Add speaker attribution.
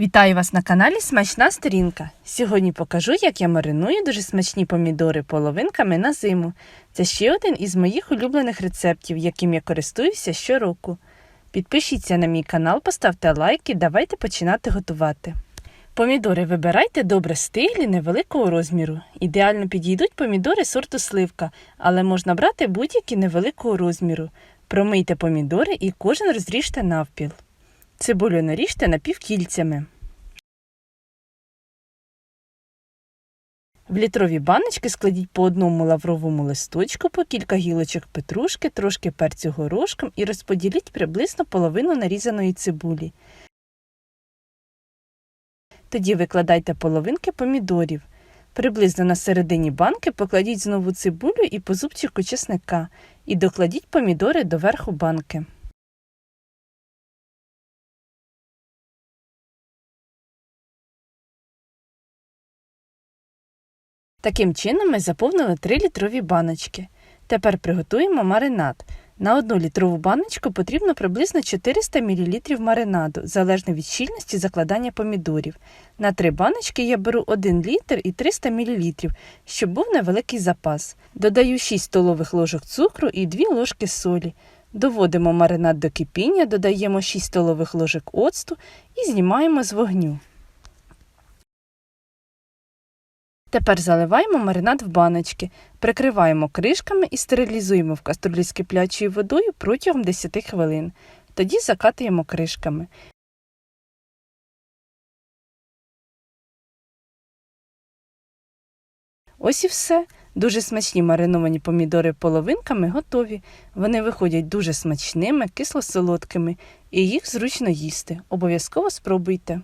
Speaker 1: Вітаю вас на каналі Смачна сторінка. Сьогодні покажу, як я мариную дуже смачні помідори половинками на зиму. Це ще один із моїх улюблених рецептів, яким я користуюся щороку. Підпишіться на мій канал, поставте лайк і давайте починати готувати. Помідори вибирайте добре стиглі невеликого розміру. Ідеально підійдуть помідори сорту сливка, але можна брати будь-які невеликого розміру. Промийте помідори і кожен розріжте навпіл. Цибулю наріжте напівкільцями. В літрові баночки складіть по одному лавровому листочку, по кілька гілочок петрушки, трошки перцю горошком і розподіліть приблизно половину нарізаної цибулі. Тоді викладайте половинки помідорів. Приблизно на середині банки покладіть знову цибулю і по зубчику чесника і докладіть помідори до верху банки. Таким чином ми заповнили 3 літрові баночки. Тепер приготуємо маринад. На 1 літрову баночку потрібно приблизно 400 мл маринаду, залежно від щільності закладання помідорів. На 3 баночки я беру 1 літр і 300 мл, щоб був невеликий запас. Додаю 6 столових ложок цукру і 2 ложки солі. Доводимо маринад до кипіння, додаємо 6 столових ложок оцту і знімаємо з вогню. Тепер заливаємо маринад в баночки, прикриваємо кришками і стерилізуємо в каструлі з киплячою водою протягом 10 хвилин. Тоді закатуємо кришками. Ось і все. Дуже смачні мариновані помідори половинками готові. Вони виходять дуже смачними, кисло-солодкими, і їх зручно їсти. Обов'язково спробуйте.